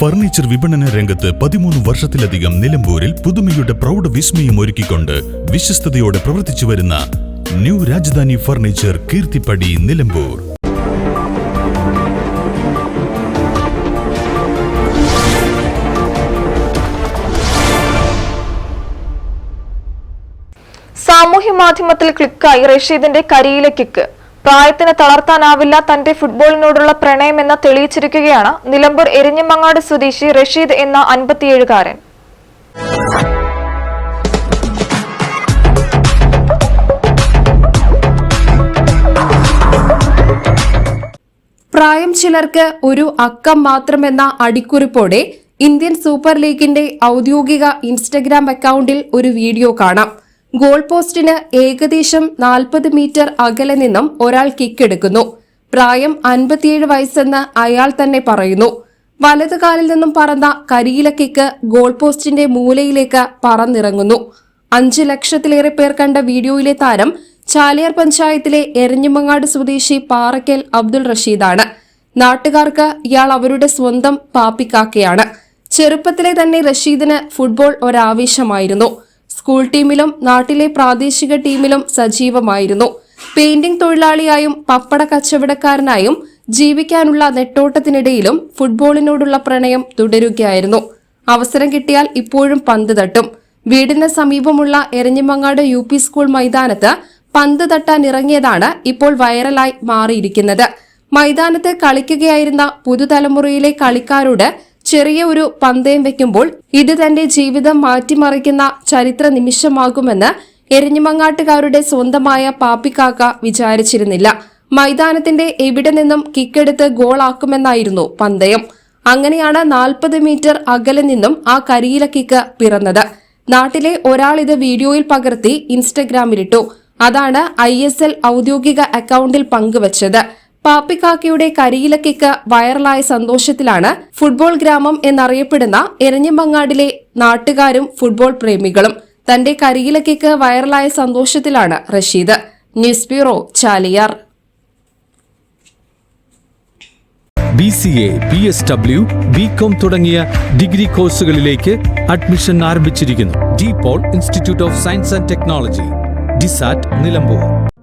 Furniture വിപണന രംഗത്ത് പതിമൂന്ന് വർഷത്തിലധികം നിലമ്പൂരിൽ പുതുമയുടെ പ്രൗഢ വിസ്മയം ഒരുക്കിക്കൊണ്ട് വിശ്വസ്തയോടെ പ്രവർത്തിച്ചു വരുന്ന ന്യൂ രാജധാനി ഫർണിച്ചർ കീർത്തിപ്പടി നിലമ്പൂർ. സാമൂഹ്യ മാധ്യമത്തിൽ ക്ലിക്കായി റഷീദിന്റെ കരിയിലെ കിക്ക്. പ്രായത്തിന് തളർത്താനാവില്ല തന്റെ ഫുട്ബോളിനോടുള്ള പ്രണയമെന്ന് തെളിയിച്ചിരിക്കുകയാണ് നിലമ്പൂർ എരിഞ്ഞമങ്ങാട് സ്വദേശി റഷീദ് എന്ന അൻപത്തിയേഴുകാരൻ. പ്രായം ചിലർക്ക് ഒരു അക്കം മാത്രമെന്ന അടിക്കുറിപ്പോടെ ഇന്ത്യൻ സൂപ്പർ ലീഗിന്റെ ഔദ്യോഗിക ഇൻസ്റ്റഗ്രാം അക്കൗണ്ടിൽ ഒരു വീഡിയോ കാണാം. ഗോൾ പോസ്റ്റിന് ഏകദേശം നാൽപ്പത് മീറ്റർ അകലെ നിന്നും ഒരാൾ കിക്കെടുക്കുന്നു പ്രായം അൻപത്തിയേഴ് വയസ്സെന്ന് അയാൾ തന്നെ പറയുന്നു. വലതുകാലിൽ നിന്നും പറന്ന കരിയില കിക്ക് ഗോൾ പോസ്റ്റിന്റെ മൂലയിലേക്ക് പറന്നിറങ്ങുന്നു. അഞ്ച് ലക്ഷത്തിലേറെ പേർ കണ്ട വീഡിയോയിലെ താരം ചാലിയാർ പഞ്ചായത്തിലെ എരഞ്ഞിമങ്ങാട് സ്വദേശി പാറക്കൽ അബ്ദുൾ റഷീദാണ്. നാട്ടുകാർക്ക് ഇയാൾ അവരുടെ സ്വന്തം പാപ്പിക്കാക്കയാണ്. ചെറുപ്പത്തിലെ തന്നെ റഷീദിന് ഫുട്ബോൾ ഒരാവേശമായിരുന്നു. സ്കൂൾ ടീമിലും നാട്ടിലെ പ്രാദേശിക ടീമിലും സജീവമായിരുന്നു. പെയിന്റിംഗ് തൊഴിലാളിയായും പപ്പട കച്ചവടക്കാരനായും ജീവിക്കാനുള്ള നെട്ടോട്ടത്തിനിടയിലും ഫുട്ബോളിനോടുള്ള പ്രണയം തുടരുകയായിരുന്നു. അവസരം കിട്ടിയാൽ ഇപ്പോഴും പന്ത് തട്ടും. വീടിന് സമീപമുള്ള എരഞ്ഞിമങ്ങാട് യു പി സ്കൂൾ മൈതാനത്ത് പന്ത് തട്ടാൻ ഇറങ്ങിയതാണ് ഇപ്പോൾ വൈറലായി മാറിയിരിക്കുന്നത്. മൈതാനത്ത് കളിക്കുകയായിരുന്ന പുതുതലമുറയിലെ കളിക്കാരോട് ചെറിയ ഒരു പന്തയം വെക്കുമ്പോൾ ഇത് തന്റെ ജീവിതം മാറ്റിമറിക്കുന്ന ചരിത്ര നിമിഷമാകുമെന്ന് എരിഞ്ഞിമങ്ങാട്ടുകാരുടെ സ്വന്തമായ പാപ്പിക്കാക്ക വിചാരിച്ചിരുന്നില്ല. മൈതാനത്തിന്റെ എവിടെ നിന്നും കിക്കെടുത്ത് ഗോളാക്കുമെന്നായിരുന്നു പന്തയം. അങ്ങനെയാണ് നാൽപ്പത് മീറ്റർ അകലെ നിന്നും ആ കരിയില കിക്ക് പിറന്നത്. നാട്ടിലെ ഒരാൾ ഇത് വീഡിയോയിൽ പകർത്തി ഇൻസ്റ്റഗ്രാമിലിട്ടു. അതാണ് ഐ ഔദ്യോഗിക അക്കൗണ്ടിൽ പങ്കുവച്ചത്. പാപ്പിക്കാക്കയുടെ കരിയിലക്കിക്ക് വൈറലായ സന്തോഷത്തിലാണ് ഫുട്ബോൾ ഗ്രാമം എന്നറിയപ്പെടുന്ന എരഞ്ഞിമങ്ങാടിലെ നാട്ടുകാരും ഫുട്ബോൾ പ്രേമികളും തന്റെ കരിയിലക്കിക്ക് വൈറലായ സന്തോഷത്തിലാണ് Rasheed. News bureau Chaliyar. B C A B S W B com തുടങ്ങിയ ഡിഗ്രി കോഴ്സുകളിലേക്ക് അഡ്മിഷൻ ആരംഭിച്ചിരിക്കുന്നു. De Paul institute of science and technology DiSAT Nilambur.